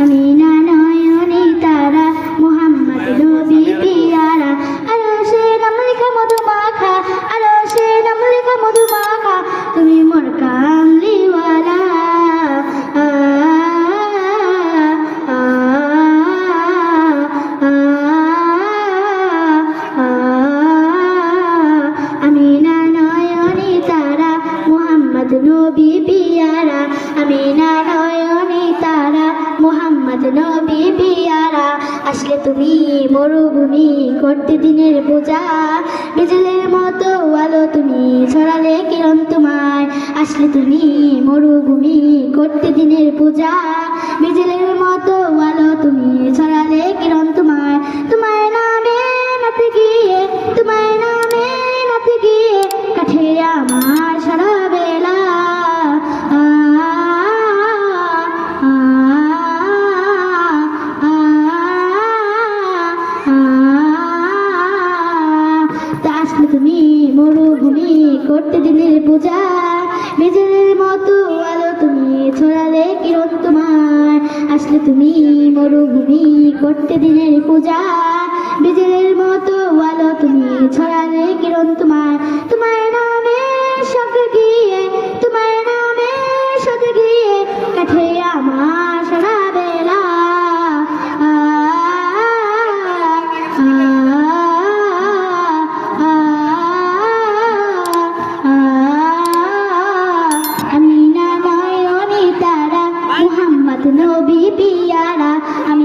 আমিনা নয়নে তারা মোহাম্মদ নবী পিয়ারা আলো সে নাম লেখা মধু মাখা তুমি মোর কামলিওয়ালা আমিনা নয়নে তারা মোহাম্মদ নবী পিয়ারা আমিনা আসলে তুমি মরুভূমি করতে দিনের পূজা। বিজলের মতো আলো তুমি ছড়ালে কিরণ তোমায়। আসলে তুমি মরুভূমি করতে দিনের পূজা। বিজলের মতো আলো তুমি মরুভূমি করতে দিনের পূজা। নিজের মতো আলো তুমি, ছড়ালে কিরণ তোমার। আসলে তুমি মরুভূমি করতে দিনের পূজা। বিজলের মতো আলো তুমি, ছড়ালে কিরণ তোমার। পিয়ারা